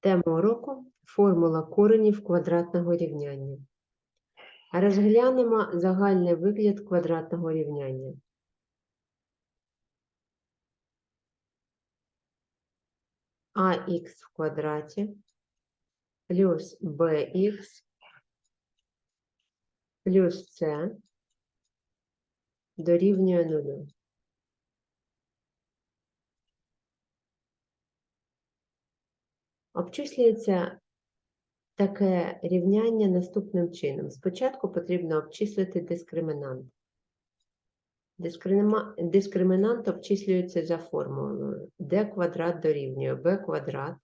Тема уроку формула коренів квадратного рівняння. Розглянемо загальний вигляд квадратного рівняння. АХ в квадраті плюс БХ плюс С дорівнює нулю. Обчислюється таке рівняння наступним чином. Спочатку потрібно обчислити дискримінант. Дискриміна- Дискримінант обчислюється за формулою d квадрат дорівнює b квадрат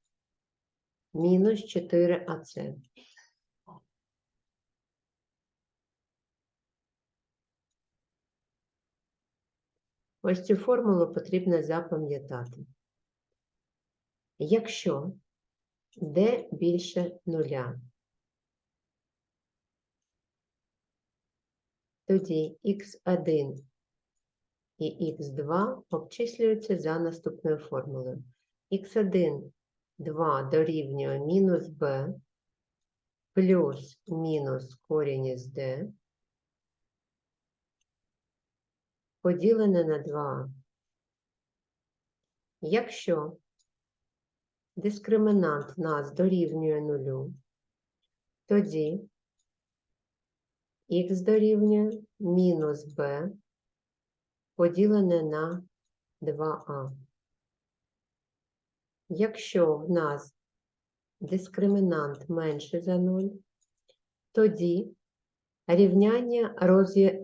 мінус 4ac. Ось цю формулу потрібно запам'ятати. Якщо d більше нуля, тоді x1 і x2 обчислюються за наступною формулою. x1 2 дорівнює мінус b плюс мінус корінь із d поділене на 2. Якщо дискримінант нас дорівнює нулю, тоді х дорівнює мінус b поділене на 2а. Якщо в нас дискримінант менше за 0, тоді рівняння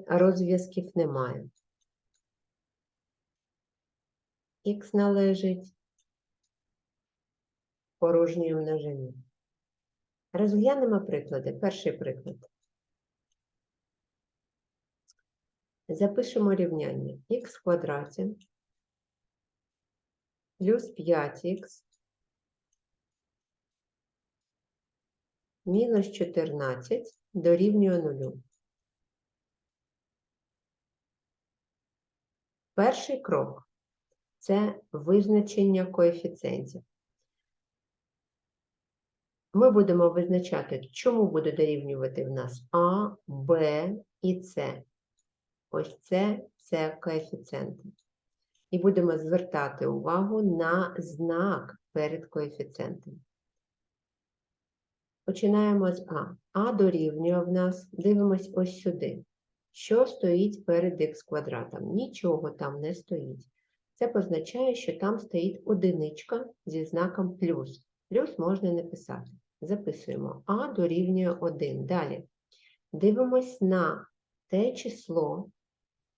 розв'язків немає. Х належить порожньої множині. Розглянемо приклади. Перший приклад. Запишемо рівняння х в квадраті плюс 5х мінус 14 дорівнює 0. Перший крок це визначення коефіцієнтів. Ми будемо визначати, чому буде дорівнювати в нас А, Б і С. Ось це, це коефіцієнти. І будемо звертати увагу на знак перед коефіцієнтом. Починаємо з А. А дорівнює в нас, дивимось ось сюди. Що стоїть перед х квадратом? Нічого там не стоїть. Це позначає, що там стоїть одиничка зі знаком плюс. Плюс можна не писати. Записуємо А дорівнює 1. Далі. Дивимось на те число,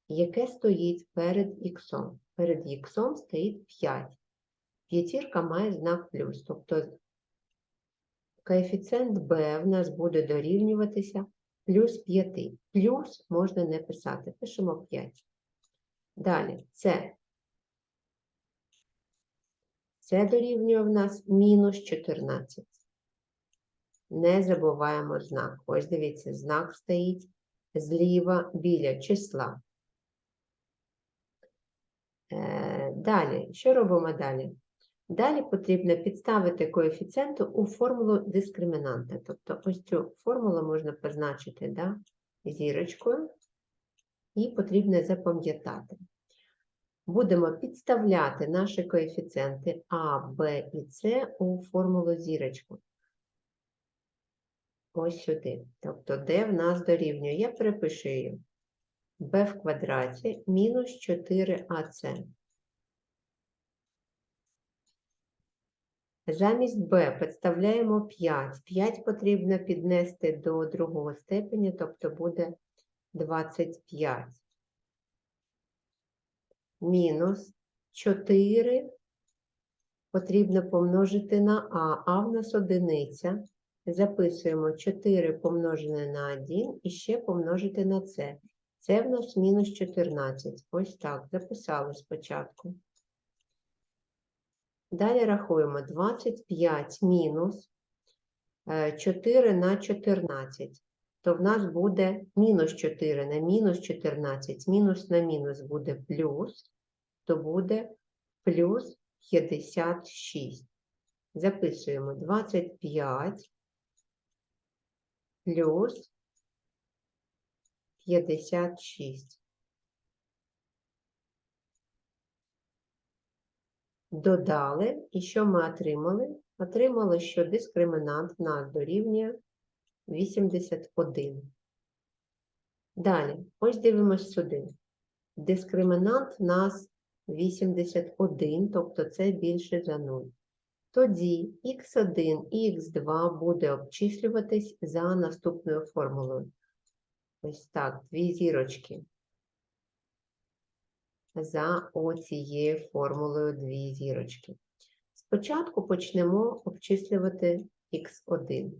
яке стоїть перед х. Перед х стоїть 5. П'ятірка має знак плюс. Тобто коефіцієнт b в нас буде дорівнюватися плюс 5. Плюс можна не писати. Пишемо 5. Далі це. Це дорівнює в нас мінус 14. Не забуваємо знак. Ось дивіться, знак стоїть зліва біля числа. Е, Далі, що робимо далі? Далі потрібно підставити коефіцієнти у формулу дискримінанта. Тобто ось цю формулу можна позначити да, зірочкою, і потрібно запам'ятати. Будемо підставляти наші коефіцієнти А, Б і С у формулу зірочку. Ось сюди. Тобто, де в нас дорівнює? Я перепишу її. b в квадраті мінус 4ac. Замість b підставляємо 5. 5 потрібно піднести до другого степеня, тобто буде 25. Мінус 4 потрібно помножити на а, а в нас одиниця. Записуємо 4 помножене на 1 і ще помножити на це. Це в нас мінус 14. Ось так, записали спочатку. Далі рахуємо 25 мінус е, 4 на 14. То в нас буде мінус 4 на мінус 14. Мінус на мінус буде плюс, то буде плюс 56. Записуємо 25 плюс 56. Додали, і що ми отримали? Отримали, що дискримінант нас дорівнює 81. Далі, ось дивимось сюди. Дискримінант нас 81, тобто це більше за 0. Тоді х1 і х2 буде обчислюватись за наступною формулою. Ось так, дві зірочки. За оцією формулою дві зірочки. Спочатку почнемо обчислювати х1.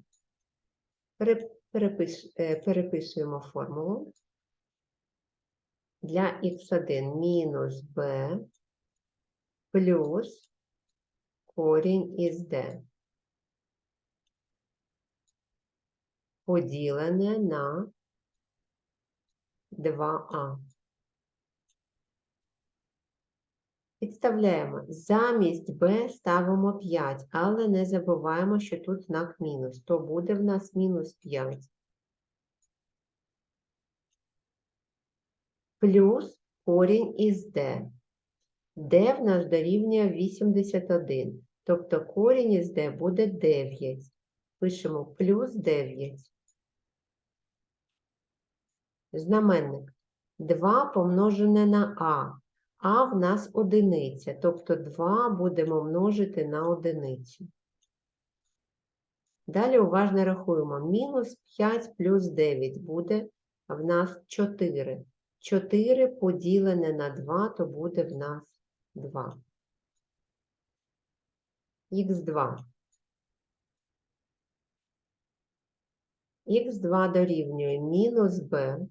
Перепис- е, Переписуємо формулу. Для х1 мінус b плюс корінь із d поділене на 2а. Підставляємо. Замість b ставимо 5, але не забуваємо, що тут знак мінус. То буде в нас мінус 5. Плюс корінь із d. d в нас дорівнює 81. Тобто корінь із d буде 9. Пишемо плюс 9. Знаменник 2 помножене на а. А в нас одиниця, тобто 2 будемо множити на одиницю. Далі уважно рахуємо. Мінус 5 плюс 9 буде в нас 4. 4 поділене на 2, то буде в нас 2. Х2. Х2 дорівнює мінус b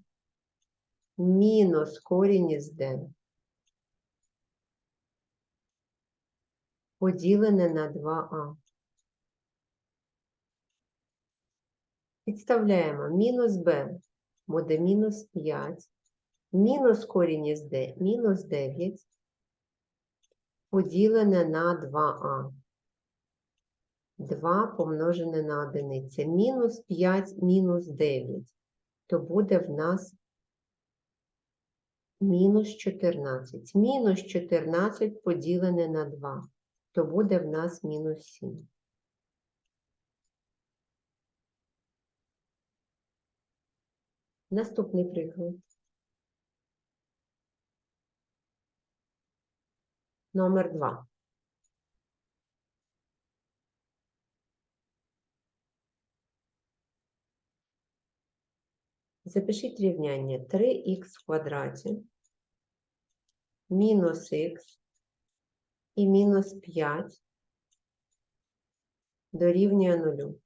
мінус корінь із d поділене на 2а. Підставляємо мінус b буде мінус 5, мінус корінь із d мінус 9 поділене на 2а. 2 помножене на одиниця. Мінус 5 мінус 9. То буде в нас мінус 14. Мінус 14 поділене на 2. То буде в нас мінус 7. Наступний приклад. Номер 2. Запишіть рівняння 3х в квадраті мінус х і мінус 5 дорівнює нулю.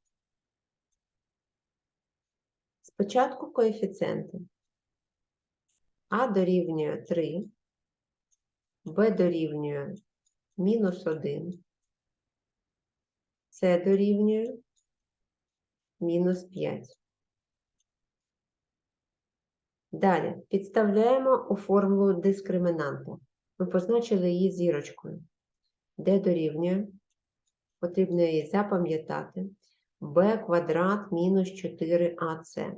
Спочатку коефіцієнти. А дорівнює 3, Б дорівнює мінус 1, С дорівнює мінус 5. Далі підставляємо у формулу дискримінанта. Ми позначили її зірочкою. Де дорівнює? Потрібно її запам'ятати. b квадрат мінус 4ac.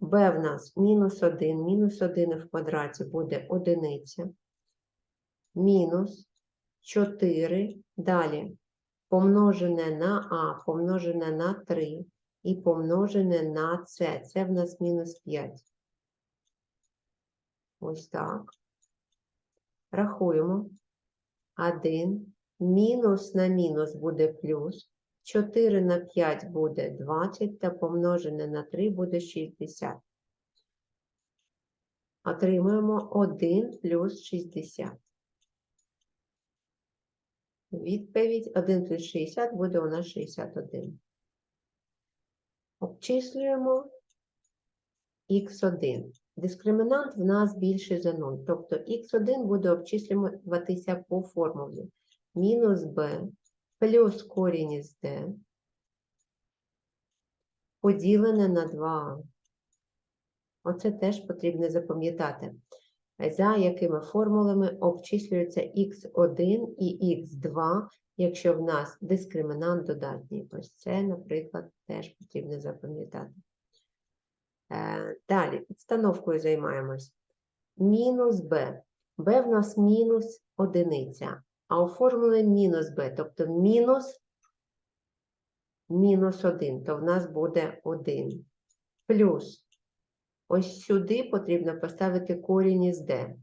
b в нас мінус 1, мінус 1 в квадраті буде одиниця. Мінус 4. Далі помножене на а, помножене на 3 і помножене на С. Це в нас мінус 5. Ось так. Рахуємо. 1. Мінус на мінус буде плюс. 4 на 5 буде 20, та помножене на 3 буде 60. Отримуємо 1 плюс 60. Відповідь 1 плюс 60 буде у нас 61. Обчислюємо х1. Дискримінант в нас більше за 0. Тобто х1 буде обчислюватися по формулі. Мінус b плюс корінь із d поділене на 2. Оце теж потрібно запам'ятати. за якими формулами обчислюються х1 і х2, якщо в нас дискримінант додатній. Ось це, наприклад, теж потрібно запам'ятати. Е, Далі, підстановкою займаємось. Мінус b. b в нас мінус одиниця, а у мінус b, тобто мінус мінус 1, то в нас буде 1. Плюс ось сюди потрібно поставити корінь із d.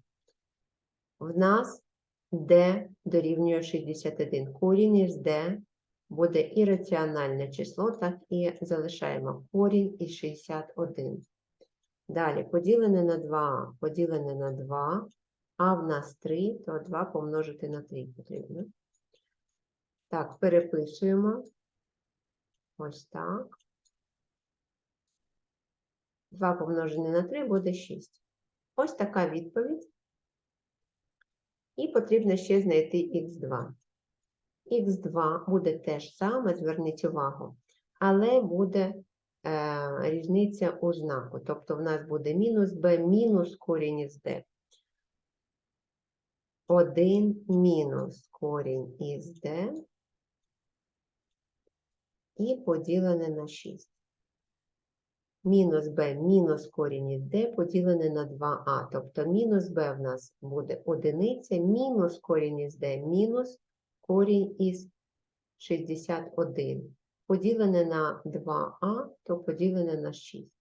В нас d дорівнює 61. Корінь із d буде ірраціональне число, так і залишаємо корінь із 61. Далі поділене на 2, поділене на 2, а в нас 3, то 2 помножити на 3 потрібно. Так, переписуємо. Ось так. 2 помножене на 3 буде 6. Ось така відповідь. І потрібно ще знайти х2. х2 буде те ж саме, зверніть увагу, але буде е, різниця у знаку. Тобто в нас буде мінус b мінус корінь із d. 1 мінус корінь із d і поділене на 6. Мінус b мінус корінь від d поділене на 2а. Тобто мінус b в нас буде одиниця, мінус корінь із d мінус корінь із 61. Поділене на 2а, то поділене на 6.